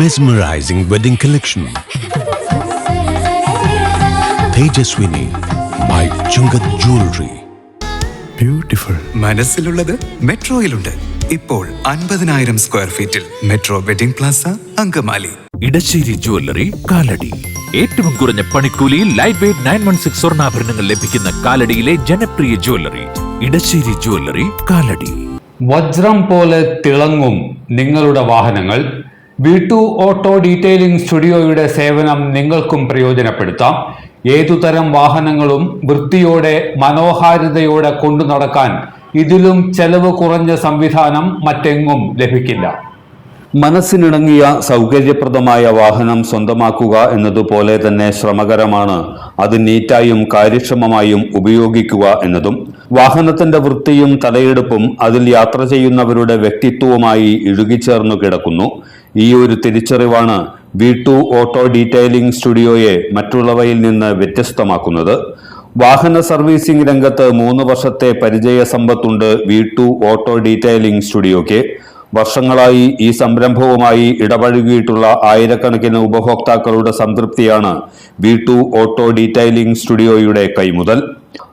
mesmerizing wedding collection Tejaswini by Chungath jewellery beautiful മനസ്സിലുള്ളത് മെട്രോയിലുണ്ട്. ഇപ്പോൾ അൻപതിനായിരം സ്ക്വയർ ഫീറ്റിൽ metro wedding plaza Angamaly. Edassery jewellery Kalady. ഏറ്റവും കുറഞ്ഞ പണിക്കൂലിയിൽ light weight nine one six സ്വർണാഭരണങ്ങൾ ലഭിക്കുന്ന കാലടിയിലെ ജനപ്രിയ ജ്വല്ലറി. ഇടശ്ശേരി ജ്വല്ലറി കാലടി. വജ്രം പോലെ തിളങ്ങും നിങ്ങളുടെ വാഹനങ്ങൾ. വീട്ടു ഓട്ടോ ഡീറ്റെയിലിംഗ് സ്റ്റുഡിയോയുടെ സേവനം നിങ്ങൾക്കും പ്രയോജനപ്പെടുത്താം. ഏതുതരം വാഹനങ്ങളും വൃത്തിയോടെ മനോഹാരിതയോടെ കൊണ്ടു നടക്കാൻ ഇതിലും ചെലവ് കുറഞ്ഞ സംവിധാനം മറ്റെങ്ങും ലഭിക്കില്ല. മനസ്സിനിണങ്ങിയ സൗകര്യപ്രദമായ വാഹനം സ്വന്തമാക്കുക എന്നതുപോലെ തന്നെ ശ്രമകരമാണ്. അത് നീറ്റായും കാര്യക്ഷമമായും ഉപയോഗിക്കുക എന്നതും. വാഹനത്തിന്റെ വൃത്തിയും തലയെടുപ്പും അതിൽ യാത്ര ചെയ്യുന്നവരുടെ വ്യക്തിത്വവുമായി ഇഴുകിച്ചേർന്നു കിടക്കുന്നു. ഈ ഒരു തിരിച്ചറിവാണ് വി ടു ഓട്ടോ ഡീറ്റെയിലിംഗ് സ്റ്റുഡിയോയെ മറ്റുള്ളവയിൽ നിന്ന് വ്യത്യസ്തമാക്കുന്നത്. വാഹന സർവീസിംഗ് രംഗത്ത് മൂന്ന് വർഷത്തെ പരിചയ സമ്പത്തുണ്ട് വി ടു ഓട്ടോ ഡീറ്റെയിലിംഗ് സ്റ്റുഡിയോയ്ക്ക്. വർഷങ്ങളായി ഈ സംരംഭവുമായി ഇടപഴകിയിട്ടുള്ള ആയിരക്കണക്കിന് ഉപഭോക്താക്കളുടെ സംതൃപ്തിയാണ് വി ടു ഓട്ടോ ഡീറ്റൈലിംഗ് സ്റ്റുഡിയോയുടെ കൈമുതൽ.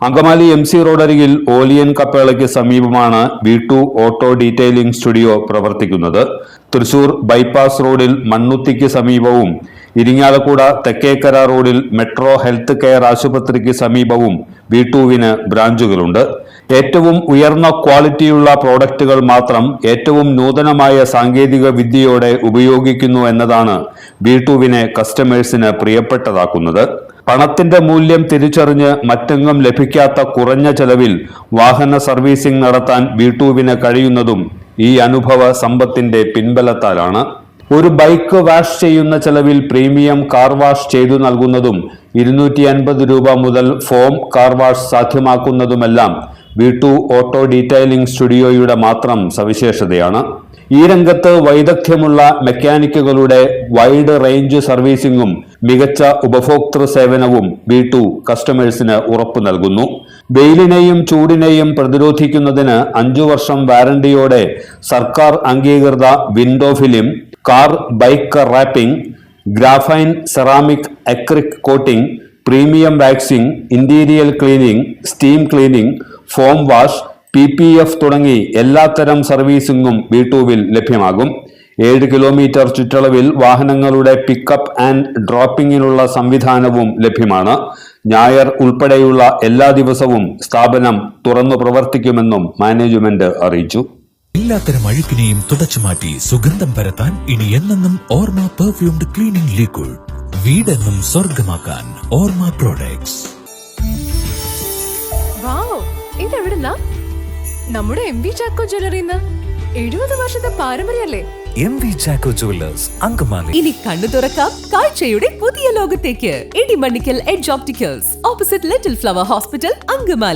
അങ്കമാലി എം സി റോഡരികിൽ ഓലിയൻ കപ്പേളയ്ക്ക് സമീപമാണ് V two auto detailing studio പ്രവർത്തിക്കുന്നത്. തൃശൂർ ബൈപ്പാസ് റോഡിൽ മണ്ണുത്തിക്ക് സമീപവും ഇരിങ്ങാലക്കുട തെക്കേക്കര റോഡിൽ മെട്രോ ഹെൽത്ത് കെയർ ആശുപത്രിക്ക് സമീപവും വി ടുവിന് ബ്രാഞ്ചുകളുണ്ട്. ഏറ്റവും ഉയർന്ന ക്വാളിറ്റിയുള്ള പ്രോഡക്റ്റുകൾ മാത്രം ഏറ്റവും നൂതനമായ സാങ്കേതിക വിദ്യയോടെ ഉപയോഗിക്കുന്നു എന്നതാണ് വി ടുവിനെ കസ്റ്റമേഴ്സിന് പ്രിയപ്പെട്ടതാക്കുന്നത്. പണത്തിന്റെ മൂല്യം തിരിച്ചറിഞ്ഞ് മറ്റെങ്ങും ലഭിക്കാത്ത കുറഞ്ഞ ചെലവിൽ വാഹന സർവീസിംഗ് നടത്താൻ വി ടുവിന് കഴിയുന്നതും ഈ അനുഭവ സമ്പത്തിന്റെ പിൻബലത്താലാണ്. ഒരു ബൈക്ക് വാഷ് ചെയ്യുന്ന ചെലവിൽ പ്രീമിയം കാർ വാഷ് ചെയ്തു നൽകുന്നതും ഇരുന്നൂറ്റി അൻപത് രൂപ മുതൽ ഫോം കാർ വാഷ് സാധ്യമാക്കുന്നതുമെല്ലാം വി ടു ഓട്ടോ ഡീറ്റൈലിംഗ് സ്റ്റുഡിയോയുടെ മാത്രം സവിശേഷതയാണ്. ഈ രംഗത്ത് വൈദഗ്ധ്യമുള്ള മെക്കാനിക്കുകളുടെ വൈഡ് റേഞ്ച് സർവീസിംഗും മികച്ച ഉപഭോക്തൃ സേവനവും വി ടു കസ്റ്റമേഴ്സിന് ഉറപ്പു നൽകുന്നു. വെയിലിനെയും ചൂടിനെയും പ്രതിരോധിക്കുന്നതിന് അഞ്ചു വർഷം വാറണ്ടിയോടെ സർക്കാർ അംഗീകൃത window film car bike wrapping graphene ceramic acrylic coating premium waxing interior cleaning steam cleaning foam wash P P F തുടങ്ങി എല്ലാത്തരം സർവീസിംഗും ബി ടുവിൽ ലഭ്യമാകും. ഏഴ് കിലോമീറ്റർ ചുറ്റളവിൽ വാഹനങ്ങളുടെ പിക്കപ്പ് ആൻഡ് ഡ്രോപ്പിംഗിനുള്ള സംവിധാനവും ലഭ്യമാണ്. ഞായർ ഉൾപ്പെടെയുള്ള എല്ലാ ദിവസവും സ്ഥാപനം തുറന്നു പ്രവർത്തിക്കുമെന്നും മാനേജ്മെന്റ് അറിയിച്ചു. എല്ലാത്തരം അഴുക്കിനെയും തുടച്ചു മാറ്റി സുഗന്ധം പരത്താൻ ഇനി എന്നെന്നും ഓർമ്മ പെർഫ്യൂംഡ് ക്ലീനിംഗ് ലിക്വിഡ്. വീടെന്നും സ്വർഗമാക്കാൻ ഓർമ്മ പ്രോഡക്ട്സ്. വാവ് ഇതെവിടുന്നാ? നമ്മുടെ എം വി ചാക്കോ ജ്വല്ലറിന്ന് എഴുപത് വർഷത്തെ പാരമ്പര്യല്ലേ M V Chacko jewellers Angamaly. ഇനി കണ്ണു തുറക്കാം കാഴ്ചയുടെ പുതിയ ലോകത്തേക്ക്. Edimannickal edge opticals opposite little flower hospital Angamaly.